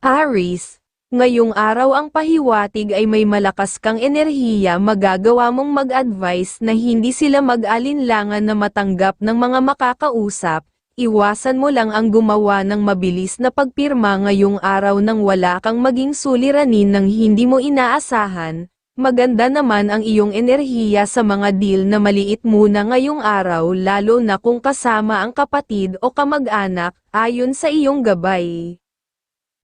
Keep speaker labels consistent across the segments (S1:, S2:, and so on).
S1: Aris, ngayong araw ang pahiwatig ay may malakas kang enerhiya magagawa mong mag-advise na hindi sila mag-alinlangan na matanggap ng mga makakausap, iwasan mo lang ang gumawa ng mabilis na pagpirma ngayong araw nang wala kang maging suliranin ng hindi mo inaasahan, maganda naman ang iyong enerhiya sa mga deal na maliit muna ngayong araw lalo na kung kasama ang kapatid o kamag-anak, ayon sa iyong gabay.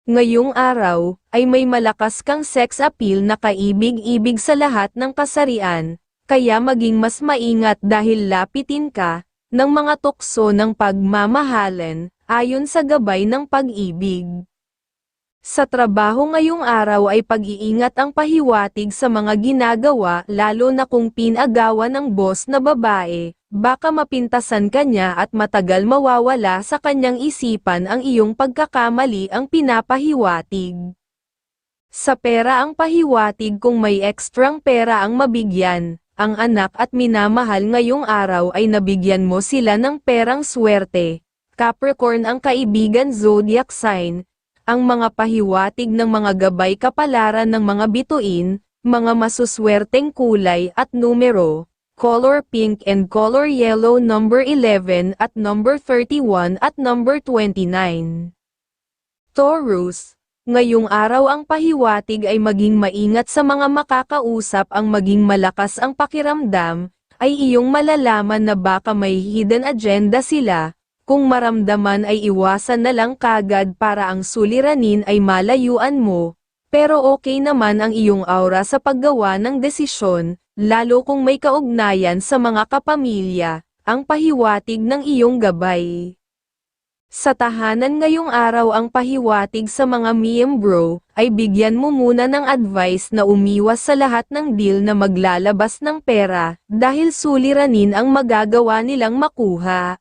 S1: Ngayong araw, ay may malakas kang sex appeal na kaibig-ibig sa lahat ng kasarian, kaya maging mas maingat dahil lapitin ka, ng mga tukso ng pagmamahalan, ayon sa gabay ng pag-ibig. Sa trabaho ngayong araw ay pag-iingat ang pahiwatig sa mga ginagawa lalo na kung pinagawa ng boss na babae, baka mapintasan kanya at matagal mawawala sa kanyang isipan ang iyong pagkakamali ang pinapahiwatig. Sa pera ang pahiwatig kung may ekstrang pera ang mabigyan, ang anak at minamahal ngayong araw ay nabigyan mo sila ng perang swerte. Capricorn ang kaibigan zodiac sign, ang mga pahiwatig ng mga gabay kapalaran ng mga bituin, mga masuswerteng kulay at numero, color pink and color yellow number 11 at number 31 at number 29. Taurus, ngayong araw ang pahiwatig ay maging maingat sa mga makakausap ang maging malakas ang pakiramdam, ay iyong malalaman na baka may hidden agenda sila, kung maramdaman ay iwasan na lang kagad para ang suliranin ay malayuan mo, pero okay naman ang iyong aura sa paggawa ng desisyon, lalo kung may kaugnayan sa mga kapamilya, ang pahiwatig ng iyong gabay. Sa tahanan ngayong araw ang pahiwatig sa mga miyembro, ay bigyan mo muna ng advice na umiwas sa lahat ng deal na maglalabas ng pera, dahil suliranin ang magagawa nilang makuha.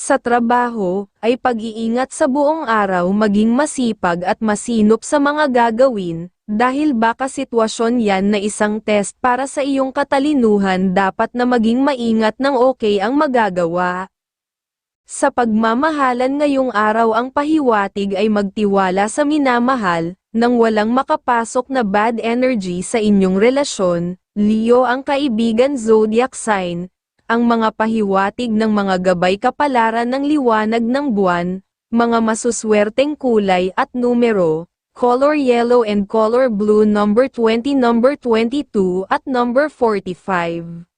S1: Sa trabaho, ay pag-iingat sa buong araw maging masipag at masinop sa mga gagawin, dahil baka sitwasyon yan na isang test para sa iyong katalinuhan dapat na maging maingat ng okay ang magagawa. Sa pagmamahalan ngayong araw ang pahiwatig ay magtiwala sa minamahal, nang walang makapasok na bad energy sa inyong relasyon, Leo ang kaibigan zodiac sign, ang mga pahiwatig ng mga gabay kapalaran ng liwanag ng buwan, mga masuswerteng kulay at numero, color yellow and color blue number 20 number 22 at number 45.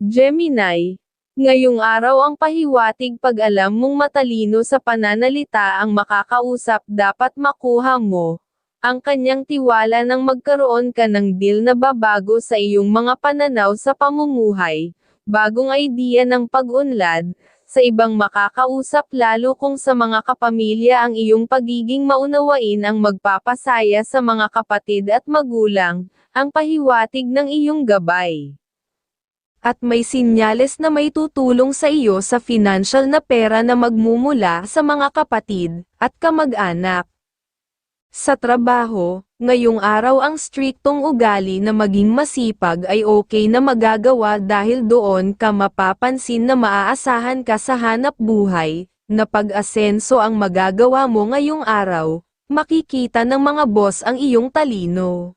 S1: Gemini, ngayong araw ang pahiwatig pag alam mong matalino sa pananalita ang makakausap dapat makuha mo, ang kanyang tiwala nang magkaroon ka ng deal na babago sa iyong mga pananaw sa pamumuhay, bagong idea ng pag-unlad, sa ibang makakausap lalo kung sa mga kapamilya ang iyong pagiging maunawain ang magpapasaya sa mga kapatid at magulang, ang pahiwatig ng iyong gabay. At may sinyales na may tutulong sa iyo sa financial na pera na magmumula sa mga kapatid at kamag-anak. Sa trabaho, ngayong araw ang striktong ugali na maging masipag ay okay na magagawa dahil doon ka mapapansin na maaasahan ka sa hanap buhay, na pag-asenso ang magagawa mo ngayong araw, makikita ng mga boss ang iyong talino.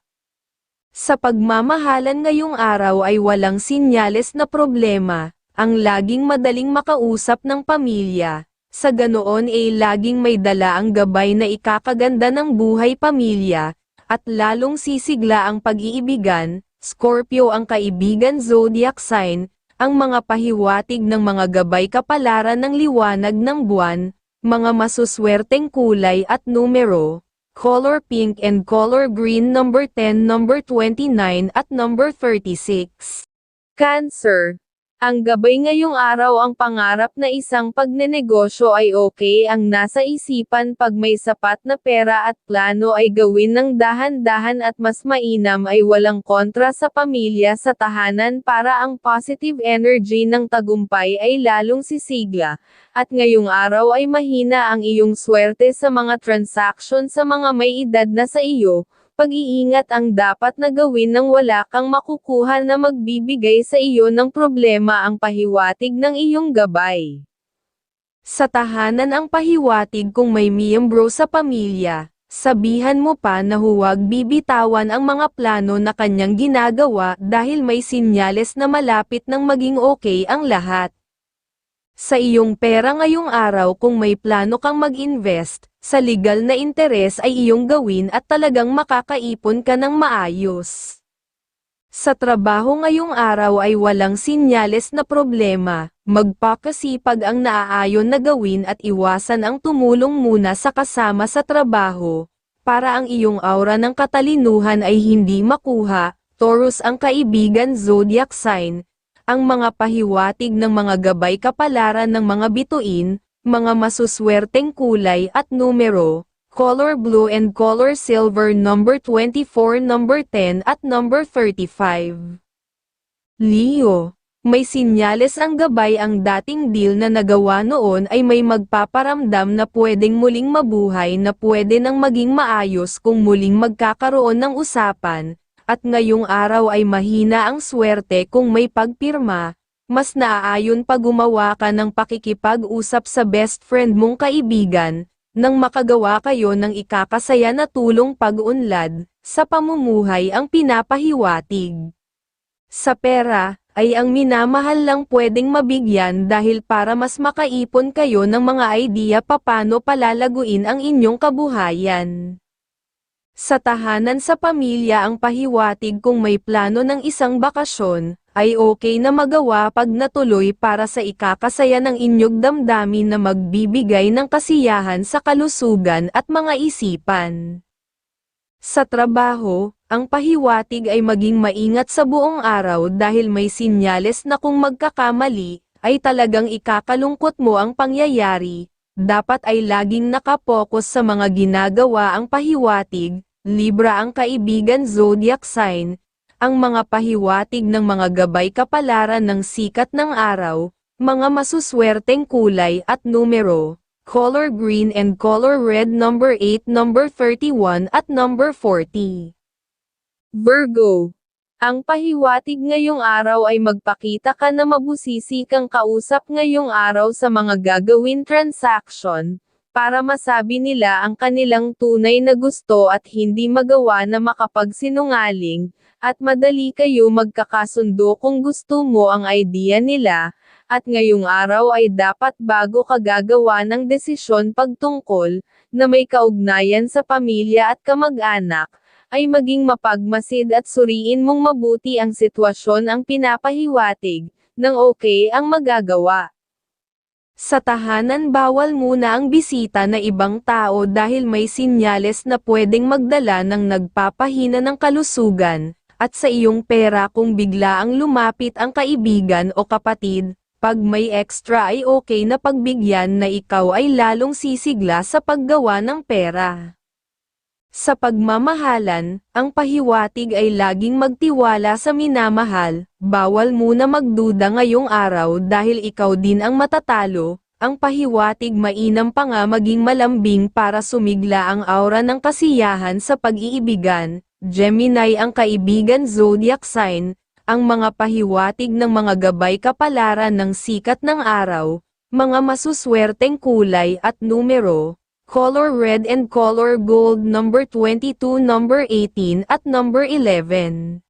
S1: Sa pagmamahalan ngayong araw ay walang sinyales na problema, ang laging madaling makausap ng pamilya, sa ganoon ay laging may dala ang gabay na ikakaganda ng buhay pamilya, at lalong sisigla ang pag-iibigan, Scorpio ang kaibigan zodiac sign, ang mga pahiwatig ng mga gabay kapalaran ng liwanag ng buwan, mga masuswerteng kulay at numero, color pink and color green number 10 number 29 at number 36. Cancer ang gabay ngayong araw ang pangarap na isang pagnenegosyo ay okay ang nasa isipan pag may sapat na pera at plano ay gawin ng dahan-dahan at mas mainam ay walang kontra sa pamilya sa tahanan para ang positive energy ng tagumpay ay lalong sisigla, at ngayong araw ay mahina ang iyong swerte sa mga transaction sa mga may edad na sa iyo, pag-iingat ang dapat na gawin nang wala kang makukuha na magbibigay sa iyo ng problema ang pahiwatig ng iyong gabay. Sa tahanan ang pahiwatig kung may miyembro sa pamilya, sabihan mo pa na huwag bibitawan ang mga plano na kanyang ginagawa dahil may sinyales na malapit nang maging okay ang lahat. Sa iyong pera ngayong araw kung may plano kang mag-invest, sa legal na interes ay iyong gawin at talagang makakaipon ka ng maayos. Sa trabaho ngayong araw ay walang sinyales na problema, magpakasipag ang naaayon na gawin at iwasan ang tumulong muna sa kasama sa trabaho, para ang iyong aura ng katalinuhan ay hindi makuha, Taurus ang kaibigan zodiac sign, ang mga pahiwatig ng mga gabay kapalaran ng mga bituin, mga masuswerteng kulay at numero, color blue and color silver number 24, number 10 at number 35. Leo, may sinyales ang gabay ang dating deal na nagawa noon ay may magpaparamdam na pwedeng muling mabuhay na pwede nang maging maayos kung muling magkakaroon ng usapan, at ngayong araw ay mahina ang swerte kung may pagpirma, mas naaayon pa gumawa ka ng pakikipag-usap sa best friend mong kaibigan, nang makagawa kayo ng ikakasaya na tulong pag-unlad, sa pamumuhay ang pinapahiwatig. Sa pera, ay ang minamahal lang pwedeng mabigyan dahil para mas makaipon kayo ng mga idea papano palalaguin ang inyong kabuhayan. Sa tahanan sa pamilya ang pahiwatig kung may plano ng isang bakasyon, ay okay na magawa pag natuloy para sa ikakasaya ng inyong damdamin na magbibigay ng kasiyahan sa kalusugan at mga isipan. Sa trabaho, ang pahiwatig ay maging maingat sa buong araw dahil may sinyales na kung magkakamali, ay talagang ikakalungkot mo ang pangyayari, dapat ay laging nakapokus sa mga ginagawa ang pahiwatig, Libra ang kaibigan zodiac sign, ang mga pahiwatig ng mga gabay kapalaran ng sikat ng araw, mga masuswerteng kulay at numero, color green and color red number 8 number 31 at number 40. Virgo ang pahiwatig ngayong araw ay magpakita ka na mabusisi kang kausap ngayong araw sa mga gagawin transaction, para masabi nila ang kanilang tunay na gusto at hindi magawa na makapagsinungaling, at madali kayo magkakasundo kung gusto mo ang idea nila, at ngayong araw ay dapat bago ka gagawa ng desisyon pagtungkol, na may kaugnayan sa pamilya at kamag-anak, ay maging mapagmasid at suriin mong mabuti ang sitwasyon ang pinapahiwatig, nang okay ang magagawa. Sa tahanan bawal muna ang bisita na ibang tao dahil may sinyales na pwedeng magdala ng nagpapahina ng kalusugan, at sa iyong pera kung bigla ang lumapit ang kaibigan o kapatid, pag may extra ay okay na pagbigyan na ikaw ay lalong sisigla sa paggawa ng pera. Sa pagmamahalan, ang pahiwatig ay laging magtiwala sa minamahal, bawal muna magduda ngayong araw dahil ikaw din ang matatalo, ang pahiwatig mainam pa nga maging malambing para sumigla ang aura ng kasiyahan sa pag-iibigan, Gemini ang kaibigan zodiac sign, ang mga pahiwatig ng mga gabay kapalaran ng sikat ng araw, mga masuswerteng kulay at numero, color red and color gold number 22 number 18 at number 11.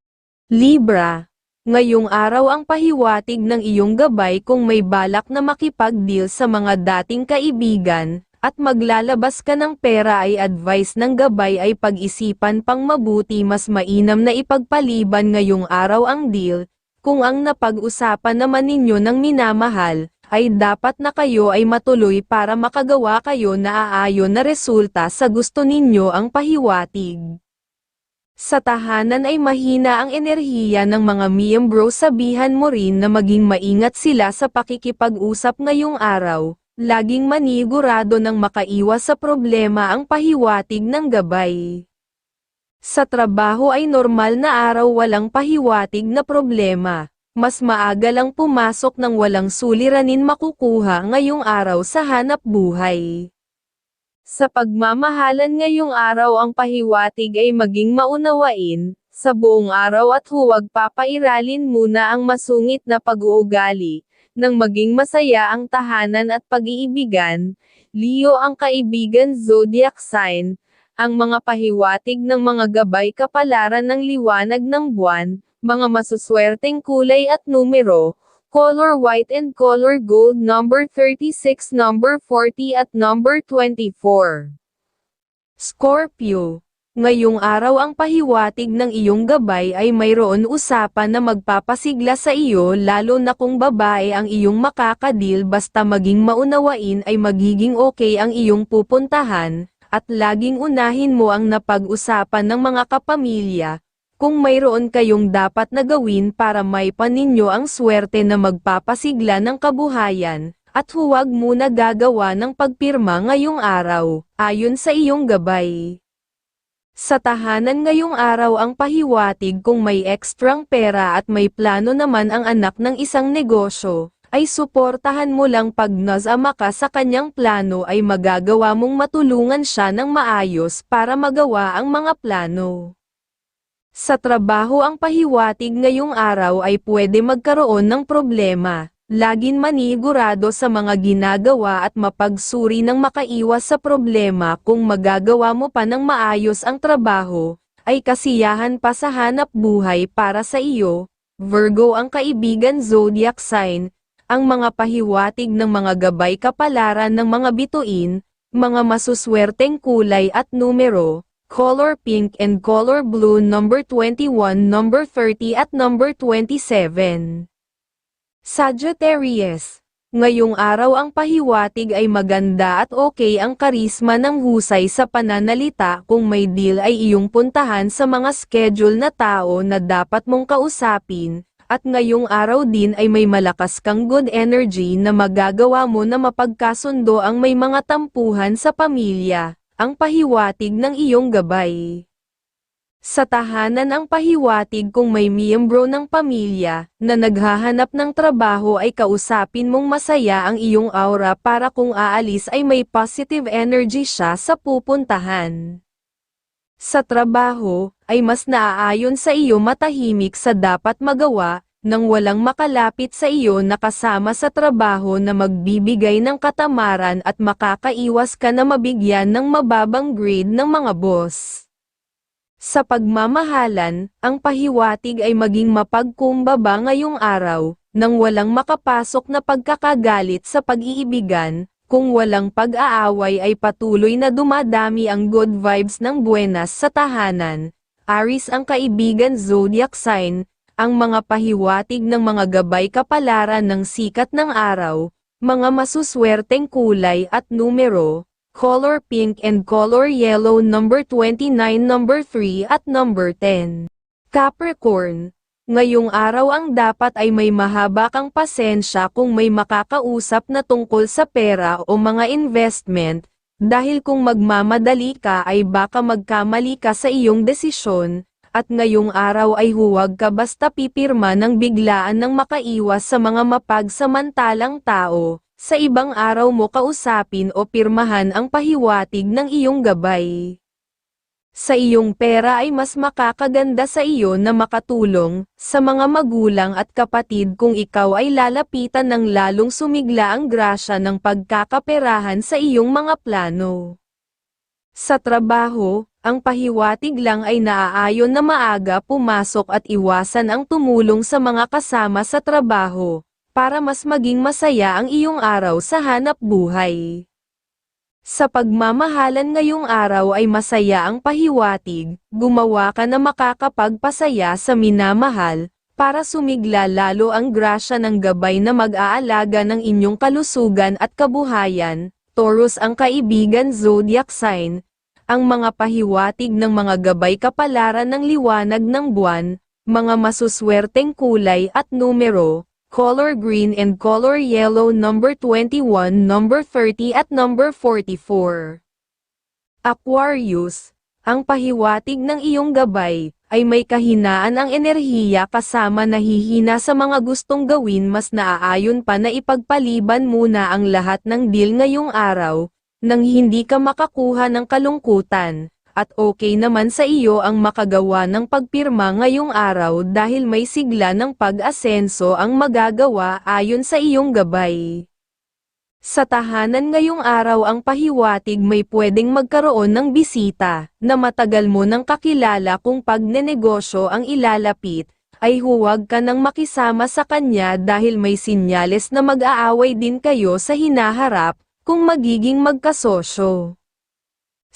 S1: Libra. Ngayong araw ang pahiwatig ng iyong gabay kung may balak na makipag-deal sa mga dating kaibigan, at maglalabas ka ng pera ay advice ng gabay ay pag-isipan pang mabuti mas mainam na ipagpaliban ngayong araw ang deal, kung ang napag-usapan naman ninyo ng minamahal, ay dapat na kayo ay matuloy para makagawa kayo na aayon na resulta sa gusto ninyo ang pahiwatig. Sa tahanan ay mahina ang enerhiya ng mga miyembro sabihan mo rin na maging maingat sila sa pakikipag-usap ngayong araw, laging manigurado ng makaiwas sa problema ang pahiwatig ng gabay. Sa trabaho ay normal na araw walang pahiwatig na problema, mas maaga lang pumasok ng walang suliranin makukuha ngayong araw sa hanap buhay. Sa pagmamahalan ngayong araw ang pahiwatig ay maging maunawain, sa buong araw at huwag papairalin muna ang masungit na pag-uugali, nang maging masaya ang tahanan at pag-iibigan, Leo ang kaibigan zodiac sign, ang mga pahiwatig ng mga gabay kapalaran ng liwanag ng buwan, mga masuswerteng kulay at numero, color white and color gold number 36 number 40 at number 24. Scorpio Ngayong araw ang pahiwatig ng iyong gabay ay mayroon usapan na magpapasigla sa iyo lalo na kung babae ang iyong makakadil basta maging maunawain ay magiging okay ang iyong pupuntahan, at laging unahin mo ang napag-usapan ng mga kapamilya, kung mayroon kayong dapat na gawin para may paninyo ang swerte na magpapasigla ng kabuhayan, at huwag muna gagawa ng pagpirma ngayong araw, ayon sa iyong gabay. Sa tahanan ngayong araw ang pahiwatig kung may ekstrang pera at may plano naman ang anak ng isang negosyo, ay suportahan mo lang pag nazama ka sa kanyang plano ay magagawa mong matulungan siya ng maayos para magawa ang mga plano. Sa trabaho ang pahiwatig ngayong araw ay pwede magkaroon ng problema, laging manigurado sa mga ginagawa at mapagsuri ng makaiwas sa problema kung magagawa mo pa ng maayos ang trabaho, ay kasiyahan pa sa hanap buhay para sa iyo, Virgo ang kaibigan zodiac sign, ang mga pahiwatig ng mga gabay kapalaran ng mga bituin, mga masuswerteng kulay at numero, color pink and color blue number 21 number 30 at number 27. Sagittarius. Ngayong araw ang pahiwatig ay maganda at okay ang karisma ng husay sa pananalita kung may deal ay iyong puntahan sa mga schedule na tao na dapat mong kausapin, at ngayong araw din ay may malakas kang good energy na magagawa mo na mapagkasundo ang may mga tampuhan sa pamilya, ang pahiwatig ng iyong gabay. Sa tahanan ang pahiwatig kung may miyembro ng pamilya na naghahanap ng trabaho ay kausapin mong masaya ang iyong aura para kung aalis ay may positive energy siya sa pupuntahan. Sa trabaho, ay mas naaayon sa iyo matahimik sa dapat magawa, nang walang makalapit sa iyo na kasama sa trabaho na magbibigay ng katamaran at makakaiwas ka na mabigyan ng mababang grade ng mga boss. Sa pagmamahalan, ang pahiwatig ay maging mapagkumbaba ngayong araw, nang walang makapasok na pagkakagalit sa pag-iibigan, kung walang pag-aaway ay patuloy na dumadami ang good vibes ng buenas sa tahanan. Aris ang kaibigan zodiac sign, ang mga pahiwatig ng mga gabay kapalaran ng sikat ng araw, mga masuswerteng kulay at numero, color pink and color yellow number 29 number 3 at number 10. Capricorn, ngayong araw ang dapat ay may mahaba kang pasensya kung may makakausap na tungkol sa pera o mga investment, dahil kung magmamadali ka ay baka magkamali ka sa iyong desisyon, at ngayong araw ay huwag ka basta pipirma ng biglaan ng makaiwas sa mga mapagsamantalang tao, sa ibang araw mo kausapin o pirmahan ang pahiwatig ng iyong gabay. Sa iyong pera ay mas makakaganda sa iyo na makatulong sa mga magulang at kapatid kung ikaw ay lalapitan ng lalong sumigla ang grasya ng pagkakaperahan sa iyong mga plano. Sa trabaho, ang pahiwatig lang ay naaayon na maaga pumasok at iwasan ang tumulong sa mga kasama sa trabaho para mas maging masaya ang iyong araw sa hanap buhay. Sa pagmamahalan ngayong araw ay masaya ang pahiwatig, gumawa ka na makakapagpasaya sa minamahal, para sumigla lalo ang grasya ng gabay na mag-aalaga ng inyong kalusugan at kabuhayan, Taurus ang kaibigan zodiac sign, ang mga pahiwatig ng mga gabay kapalaran ng liwanag ng buwan, mga masuswerteng kulay at numero, color green and color yellow number 21, number 30 at number 44. Aquarius, ang pahiwatig ng iyong gabay, ay may kahinaan ang enerhiya kasama nahihina sa mga gustong gawin mas naaayon pa na ipagpaliban muna ang lahat ng deal ngayong araw, nang hindi ka makakuha ng kalungkutan, at okay naman sa iyo ang makagawa ng pagpirma ngayong araw dahil may sigla ng pag-asenso ang magagawa ayon sa iyong gabay. Sa tahanan ngayong araw ang pahiwatig may pwedeng magkaroon ng bisita, na matagal mo nang kakilala kung pagnenegosyo ang ilalapit, ay huwag ka nang makisama sa kanya dahil may sinyales na mag-aaway din kayo sa hinaharap, kung magiging magkasosyo.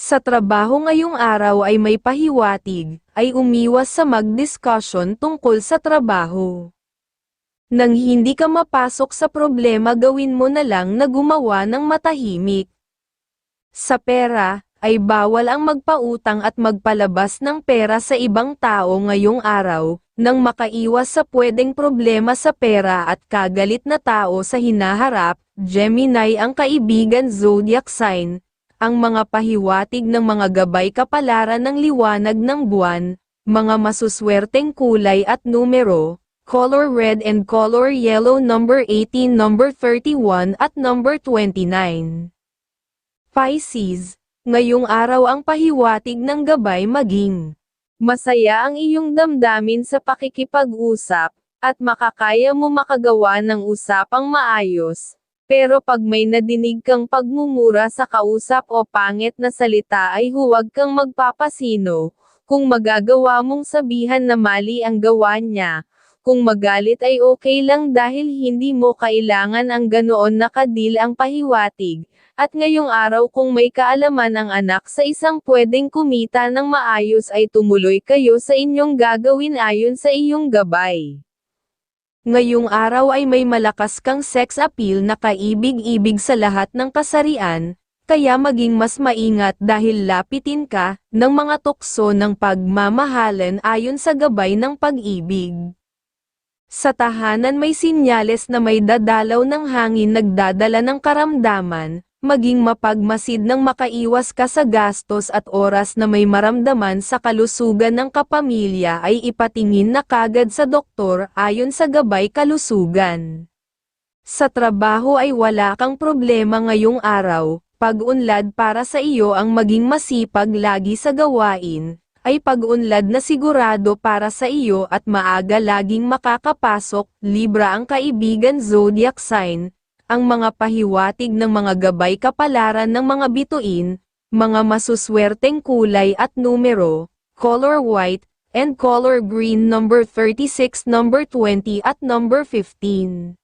S1: Sa trabaho ngayong araw ay may pahiwatig, ay umiwas sa mag-discussion tungkol sa trabaho. Nang hindi ka mapasok sa problema gawin mo na lang na gumawa ng matahimik. Sa pera, ay bawal ang magpautang at magpalabas ng pera sa ibang tao ngayong araw, nang makaiwas sa pwedeng problema sa pera at kagalit na tao sa hinaharap, Gemini ang kaibigan zodiac sign, ang mga pahiwatig ng mga gabay kapalaran ng liwanag ng buwan, mga masuswerteng kulay at numero, color red and color yellow number 18 number 31 at number 29. Pisces, ngayong araw ang pahiwatig ng gabay maging masaya ang iyong damdamin sa pakikipag-usap, at makakaya mo makagawa ng usapang maayos. Pero pag may nadinig kang pagmumura sa kausap o pangit na salita ay huwag kang magpapasino, kung magagawa mong sabihan na mali ang gawa niya, kung magalit ay okay lang dahil hindi mo kailangan ang ganoon na kadil ang pahiwatig, at ngayong araw kung may kaalaman ang anak sa isang pwedeng kumita ng maayos ay tumuloy kayo sa inyong gagawin ayon sa iyong gabay. Ngayong araw ay may malakas kang sex appeal na kaibig-ibig sa lahat ng kasarian, kaya maging mas maingat dahil lapitin ka ng mga tukso ng pagmamahalan ayon sa gabay ng pag-ibig. Sa tahanan may sinyales na may dadalaw ng hangin nagdadala ng karamdaman, maging mapagmasid ng makaiwas ka sa gastos at oras na may maramdaman sa kalusugan ng kapamilya ay ipatingin na kagad sa doktor ayon sa gabay kalusugan. Sa trabaho ay wala kang problema ngayong araw, pag-unlad para sa iyo ang maging masipag lagi sa gawain, ay pag-unlad na sigurado para sa iyo at maaga laging makakapasok, Libra ang kaibigan zodiac sign, ang mga pahiwatig ng mga gabay kapalaran ng mga bituin, mga masuswerteng kulay at numero, color white, and color green number 36 number 20 at number 15.